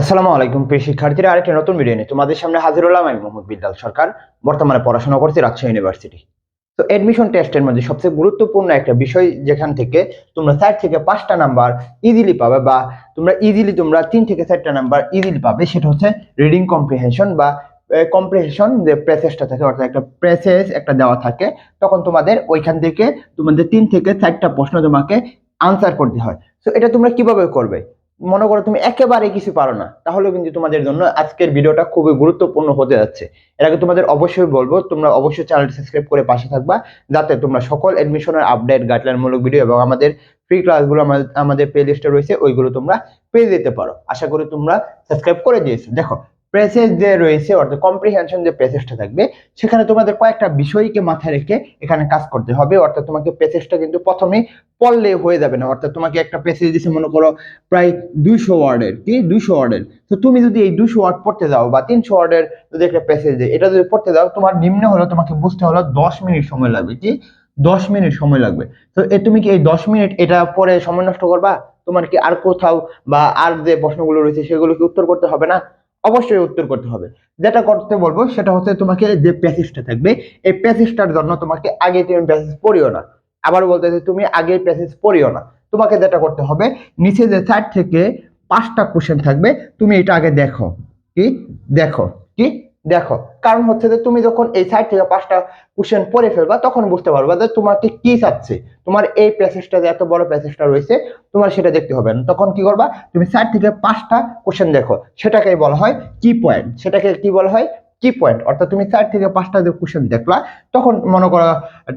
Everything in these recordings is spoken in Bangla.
আসসালামু আলাইকুম, প্রিয় শিক্ষার্থীরা, আরেকটি নতুন ভিডিও নিয়ে তোমাদের সামনে হাজির হলাম আমি মোহাম্মদ বিদ্যাল সরকার, বর্তমানে পড়াশোনা করছি রাজশাহী ইউনিভার্সিটি তো এডমিশন টেস্টের মধ্যে সবচেয়ে গুরুত্বপূর্ণ একটা বিষয় যেখান থেকে তোমরা চার থেকে পাঁচটা নাম্বার ইজিলি পাবে বা তোমরা ইজিলি তোমরা তিন থেকে চারটা নাম্বার ইজিলি পাবে, সেটা হচ্ছে রিডিং কম্প্রিহেনশন বা কম্প্রিহেনশন যে প্রেসেসটা থাকে, অর্থাৎ একটা প্রেসেস একটা দেওয়া থাকে, তখন তোমাদের ওইখান থেকে তোমাদের তিন থেকে চারটা প্রশ্ন তোমাকে আনসার করতে হয়। তো এটা তোমরা কীভাবে করবে? মনে করো তুমি একেবারে কিছু পারো না তাহলে কিন্তু তোমাদের জন্য আজকের ভিডিওটা খুবই গুরুত্বপূর্ণ হতে যাচ্ছে। এর আগে তোমাদের অবশ্যই বলব, তোমরা অবশ্যই চ্যানেলটি সাবস্ক্রাইব করে পাশে থাকবা, যাতে তোমরা সকল এডমিশনের আপডেট গাইডলাইনমূলক ভিডিও এবং আমাদের ফ্রি ক্লাসগুলো আমাদের আমাদের প্লে লিস্টে রয়েছে, ওইগুলো তোমরা পেয়ে যেতে পারো। আশা করি তোমরা সাবস্ক্রাইব করে দিয়েছ। দেখো প্রেসেজ যে রয়েছে, অর্থাৎ কম্প্রিহেনশন যে প্রেসেজটা থাকবে, সেখানে তোমাদের কয়েকটা বিষয়কে মাথায় রেখে এখানে কাজ করতে হবে। অর্থাৎ তোমাকে প্রেসেজটা কিন্তু প্রথমেই পড়লে হয়ে যাবে না। অর্থাৎ তোমাকে একটা প্যাসেজ দিছে, মনে করো, প্রায় দুইশো ওয়ার্ডের, কি? দুইশো ওয়ার্ডের। তো তুমি যদি এই দুশো ওয়ার্ড পড়তে যাও বা তিনশো ওয়ার্ডের যদি একটা প্যাসেজ দেয়, এটা যদি পড়তে যাও, তোমার নিম্ন হলো, তোমাকে বুঝতে হলো, দশ মিনিট সময় লাগবে, কি? দশ মিনিট সময় লাগবে। তো তুমি কি এই দশ মিনিট এটা পরে সময় নষ্ট করবা? তোমার কি আর কোথাও বা আর যে প্রশ্নগুলো রয়েছে সেগুলো কি উত্তর করতে হবে না? অবশ্যই উত্তর করতে হবে। যেটা করতে বলব সেটা হচ্ছে তোমাকে যে প্যাসেজটা থাকবে এই প্যাসেজটার জন্য তোমাকে আগে তুমি প্যাসেজ পড়িও না। আবার বলতে চাই, তুমি আগে প্যাসেজ পড়িও না। তোমাকে যেটা করতে হবে নিচে যে চার থেকে পাঁচটা কোশ্চেন থাকবে তুমি এটা আগে দেখো। কি? দেখো। কি? দেখো, কারণ হচ্ছে যে তুমি যখন এই সাইড থেকে পাঁচটা কোশ্চেন পড়ে ফেলবা, তখন বুঝতে পারবা যে তোমাকে কি চাচ্ছে। তোমার এই প্যাসেজটা যে এত বড় প্যাসেজটা রয়েছে, তোমার সেটা দেখতে হবে। না তখন কি করবা, তুমি সাইড থেকে পাঁচটা কোশ্চেন দেখো সেটাকে বলা হয় কি পয়েন্ট সেটাকে কি বলা হয়? কি পয়েন্ট অর্থাৎ তুমি চার থেকে পাঁচটা যে কোশ্চেন দেখলা, তখন মনে করো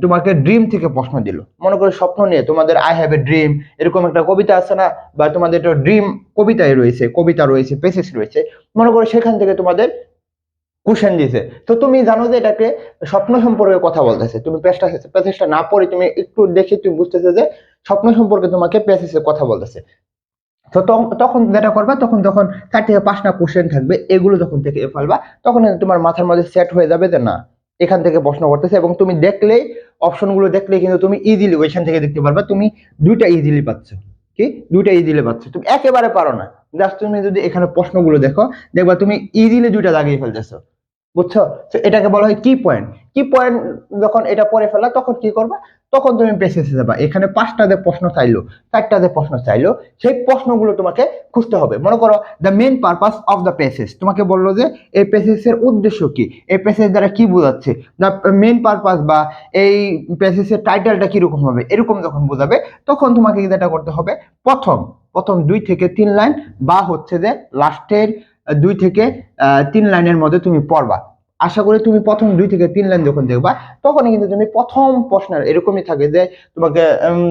তোমাকে ড্রিম থেকে প্রশ্ন দিল। মনে করো স্বপ্ন নিয়ে তোমাদের আই হ্যাভ এ ড্রিম এরকম একটা কবিতা আছে না, বা তোমাদের একটা ড্রিম কবিতায় রয়েছে, কবিতা রয়েছে পেসেস রয়েছে। মনে করো সেখান থেকে তোমাদের কোশ্চেন দিয়েছে তো তুমি জানো যে এটাকে স্বপ্ন সম্পর্কে কথা বলতেছে। তুমি প্যাসেজটা না পড়ে তুমি একটু দেখে তুমি বুঝতেছে যে স্বপ্ন সম্পর্কে তোমাকে প্যাসেজে কথা বলতেছে। তো তখন- তখন যেটা করবা, তখন যখন চার থেকে পাঁচটা কোশ্চেন থাকবে। এগুলো যখন থেকে ফেলবা, তখন তোমার মাথার মধ্যে সেট হয়ে যাবে যে না, এখান থেকে প্রশ্ন করতেছে এবং তুমি দেখলেই অপশনগুলো দেখলেই কিন্তু তুমি ইজিলি ওইখান থেকে দেখতে পারবা। তুমি দুইটা ইজিলি পাচ্ছ। কি? দুইটা ইজিলি পাচ্ছ। তুমি একেবারে পারো না। জাস্ট তুমি যদি এখানে প্রশ্নগুলো দেখো, দেখবা তুমি ইজিলি দুইটা লাগিয়ে ফেলতেছো। বুঝছ? তো এটাকে বলা হয় কি পয়েন্ট কি পয়েন্ট যখন এটা পড়ে ফেলা তখন কি করবা? তখন তুমি পেসেসে যাবা। এখানে পাঁচটা যে প্রশ্ন চাইলো, চারটা যে প্রশ্ন চাইলো, সেই প্রশ্নগুলো তোমাকে খুঁজতে হবে। মনে করো the main purpose of the passages তোমাকে বলল যে, এই পেসেসের উদ্দেশ্য কি? এই পেসেস দ্বারা কি বোঝাচ্ছে? দ্য মেন পারপাস বা এই পেসেসের টাইটেলটা কীরকম হবে? এরকম যখন বোঝাবে, তখন তোমাকে যেটা করতে হবে, প্রথম প্রথম দুই থেকে তিন লাইন বা হচ্ছে যে লাস্টের দুই থেকে তিন লাইনের মধ্যে তুমি পড়বা। আশা করি তুমি প্রথম দুই থেকে তিন লাইন যখন দেখবা, তখনই কিন্তু তুমি প্রথম প্রশ্নের এরকমই থাকে যে তোমাকে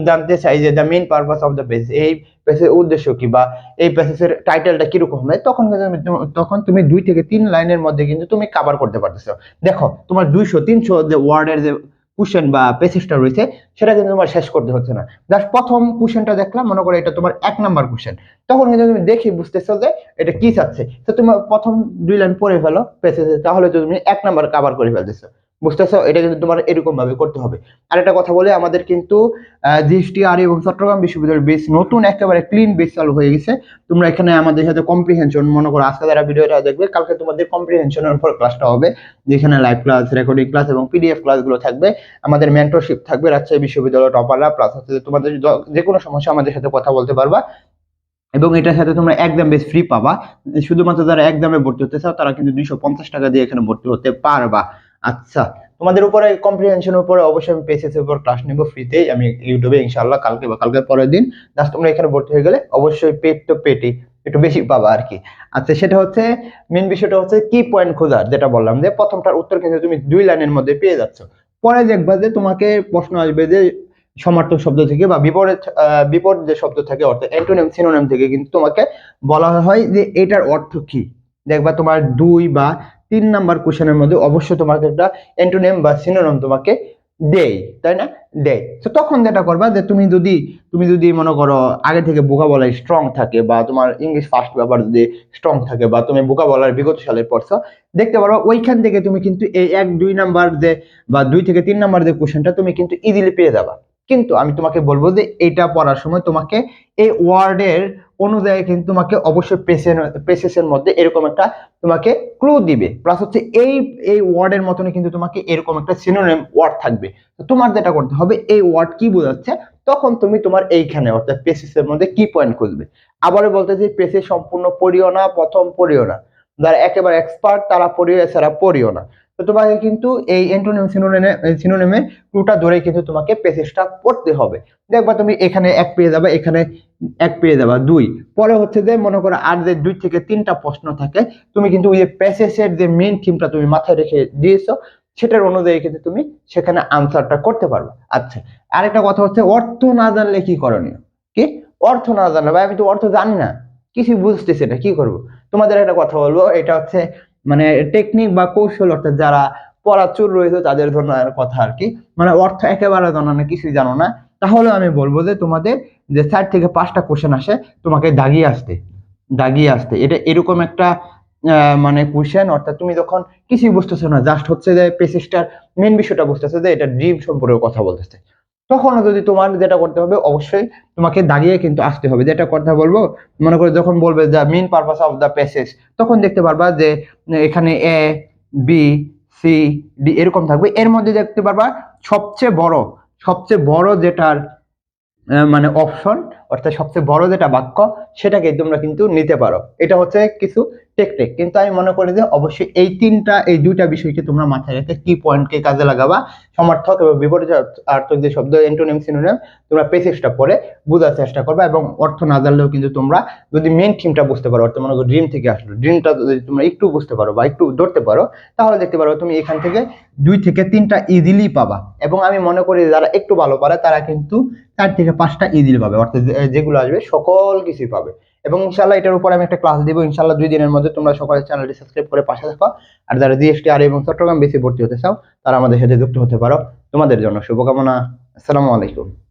জানতে চাই যে the main purpose of the page এই পেজের উদ্দেশ্য কি বা এই পেজের টাইটেলটা কীরকম হবে তখন কিন্তু তখন তুমি দুই থেকে তিন লাইনের মধ্যে কিন্তু তুমি কাভার করতে পারতেছো। দেখো, তোমার দুইশো, তিনশো যে ওয়ার্ডের যে কোশ্চেন বা পেসিস্টা রয়েছে, সেটা কিন্তু তোমার শেষ করতে হচ্ছে না। জাস্ট প্রথম কুশনটা দেখলাম, মনে করো এটা তোমার এক নাম্বার কুশন তখন কিন্তু তুমি দেখে বুঝতেছো যে এটা কি চাচ্ছে। তো তোমার প্রথম দুই লাইন পড়ে ফেলো পেসিসে তাহলে তুমি এক নাম্বার কাভার করে ফেলতেছো। বুঝতেছো? এটা কিন্তু তোমার এরকম ভাবে করতে হবে। আর একটা কথা বলে, আমাদের কিন্তু জিএসটি আর এবং চট্টগ্রাম বিশ্ববিদ্যালয়ের বেস নতুন, একেবারে ক্লিন বেস চালু হয়ে গেছে। তোমরা এখানে আমাদের সাথে কম্প্রিহেনশন মনে করো আজকে যারা ভিডিওটা দেখবে, কালকে তোমাদের কম্প্রিহেনশনের উপর ক্লাসটা হবে, যেখানে লাইভ ক্লাস রেকর্ডিং ক্লাস এবং পিডিএফ ক্লাসগুলো থাকবে। আমাদের মেন্টরশিপ থাকবে, রাজশাহী বিশ্ববিদ্যালয় টপাররা প্লাস হচ্ছে তোমাদের যে কোনো সমস্যা আমাদের সাথে কথা বলতে পারবা। এবং এটার সাথে তোমরা একদম বেশ ফ্রি পাবা। শুধুমাত্র যারা একদমে ভর্তি হতে চাও, তারা কিন্তু দুইশো পঞ্চাশ টাকা দিয়ে এখানে ভর্তি হতে পারবা। আচ্ছা তোমাদের উপরে কম্প্রিহেনশনের উপরে অবশ্যই আমি পেসেস এর উপর ক্লাস নেব ফ্রিতেই আমি ইউটিউবে ইনশাআল্লাহ কালকে বা কালকে পরের দিন জাস্ট তোমরা এখানে ভর্তি হয়ে গেলে অবশ্যই পেট তো পেটি একটু বেশি পাবা আর কি। আচ্ছা সেটা হচ্ছে মেন বিষয়টা হচ্ছে কি পয়েন্ট খোঁজার, যেটা বললাম যে প্রথমটার উত্তর কিন্তু তুমি দুই লাইনের মধ্যে পেয়ে যাচ্ছ। পরে দেখবা যে তোমাকে প্রশ্ন আসবে যে সমার্থক শব্দ থেকে বা বিপরীত বিপরীত যে শব্দ থাকে, অর্থাৎ অ্যান্টোনিম সিনোনিম থেকে কিন্তু তোমাকে বলা হয় যে এটার অর্থ কি। দেখবা তোমার দুই বা তিন নাম্বার কোশ্চেনের মধ্যে অবশ্যই তোমাকে একটা অ্যান্টোনিম বা সিনোনিম তোমাকে দেয়, তাই না? দেয়। তো তখন যেটা করবা যে তুমি যদি তুমি যদি মনে করো আগে থেকে বোকা বলায় স্ট্রং থাকে বা তোমার ইংলিশ ফার্স্ট ব্যাপার যদি স্ট্রং থাকে বা তুমি বোকা বলার বিগত সালের পড়ছো, দেখতে পারো ওইখান থেকে তুমি কিন্তু এই এক, দুই নাম্বার যে বা দুই থেকে তিন নাম্বার যে কোশ্চেনটা তুমি কিন্তু ইজিলি পেয়ে যাবা। কিন্তু আমি তোমাকে বলব যে এটা পড়ার সময় তোমাকে এই ওয়ার্ডের অনুযায়ী কিন্তু তোমাকে অবশ্যই পেসের পেসেসের মধ্যে এরকম একটা তোমাকে ক্লু দিবে। প্লাস হচ্ছে এই এই ওয়ার্ডের মতনই কিন্তু তোমাকে এরকম একটা সিনোনিম ওয়ার্ড থাকবে। তোমার যেটা করতে হবে, এই ওয়ার্ড কি বোঝাচ্ছে? তখন তুমি তোমার এইখানে, অর্থাৎ পেসেসের মধ্যে কি পয়েন্ট খুঁজবে আবারও বলতে যে পেসেস সম্পূর্ণ পড়িও না, প্রথম পড়িও না। যারা একেবারে এক্সপার্ট তারা পড়িও, এছাড়া পড়িও না। তো তোমাকে কিন্তু এই অ্যান্টোনিম সিনোনিমে সিনোনিমের ক্লুটা ধরেই কিন্তু তোমাকে পেসেজটা পড়তে হবে। দেখবা তুমি এখানে এক পেয়ে যাবে, এখানে এক পেয়ে যাবা, দুই। পরে হচ্ছে যে মনে করো আর যে দুই থেকে তিনটা প্রশ্ন থাকে, তুমি কিন্তু ওই প্যাসেজের যে মেইন থিমটা তুমি মাথায় রেখে দিয়েছ, সেটার অনুযায়ী কিন্তু তুমি সেখানে আনসারটা করতে পারবে। আচ্ছা আরেকটা কথা হচ্ছে অর্থ না জানলে কি করণীয়? কি? অর্থ না জানলে, ভাই আমি তো অর্থ জানি না কিছু বুঝতেছি না, কি করব? তোমাদের একটা কথা বলব, এটা হচ্ছে মানে টেকনিক বা কৌশল অর্থাৎ যারা পড়াচুর রয়েছে তাদের আর কথা আর কি। মানে অর্থ একেবারে জানো না কিছুই জানো না। তাহলে আমি বলব যে তোমাদের যে চার থেকে পাঁচটা কোশ্চেন আসে, তোমাকে দাগিয়ে আসতে দাগিয়ে আসতে। এটা এরকম একটা মানে কোশ্চেন অর্থাৎ তুমি যখন কিছুই বুঝতেছো না জাস্ট হচ্ছে যে পেসিসটার মেন বিষয়টা বুঝতেছে যে এটা ড্রিম সম্পর্কে কথা বলতেছে। তখন যদি তোমার যেটা করতে হবে, অবশ্যই তোমাকে দাঁড়িয়ে কিন্তু আসতে হবে। যেটা কথা বলব, মনে করো যখন বলবে the main purpose of the passage তখন দেখতে পারবা যে এখানে এ বি সি ডি এরকম থাকবে। এর মধ্যে দেখতে পারবা সবচেয়ে বড় সবচেয়ে বড় যেটার মানে অপশন অর্থাৎ সবচেয়ে বড় যেটা বাক্য, সেটাকে তোমরা কিন্তু নিতে পারো। এটা হচ্ছে কিছু টেকটেক কিন্তু আমি মনে করি যে অবশ্যই এই তিনটা, এই দুইটা বিষয়কে তোমরা মাথায় রেখে কি পয়েন্টকে কাজে লাগাবা। সমর্থক এবং বিপরীত যে শব্দ এন্টোনিম সিনোনিম তোমরা পেসেজটা পড়ে বোঝার চেষ্টা করবে এবং অর্থ না জানলেও কিন্তু তোমরা যদি মেন থিমটা বুঝতে পারো, অর্থাৎ মনে করো ড্রিম থেকে আসলো ড্রিমটা যদি তোমরা একটু বুঝতে পারো বা একটু ধরতে পারো, তাহলে দেখতে পারো তুমি এখান থেকে দুই থেকে তিনটা ইজিলি পাবা। এবং আমি মনে করি যারা একটু ভালো পারে, তারা কিন্তু চার থেকে পাঁচটা ইজিলি পাবে। অর্থাৎ যেগুলো আসবে, সকল কিছুই পাবে। এবং ইনশাল্লাহ এটার উপর আমি একটা ক্লাস দিব। ইনশাল্লাহ দুই দিনের মধ্যে তোমরা সকালে চ্যানেলটি সাবস্ক্রাইব করে পাশে থাকো। আর যারা জিএসটি আর এবং চট্টগ্রাম বেশি ভর্তি হতে চাও, তারা আমাদের সাথে যুক্ত হতে পারো। তোমাদের জন্য শুভকামনা। আসসালামু আলাইকুম।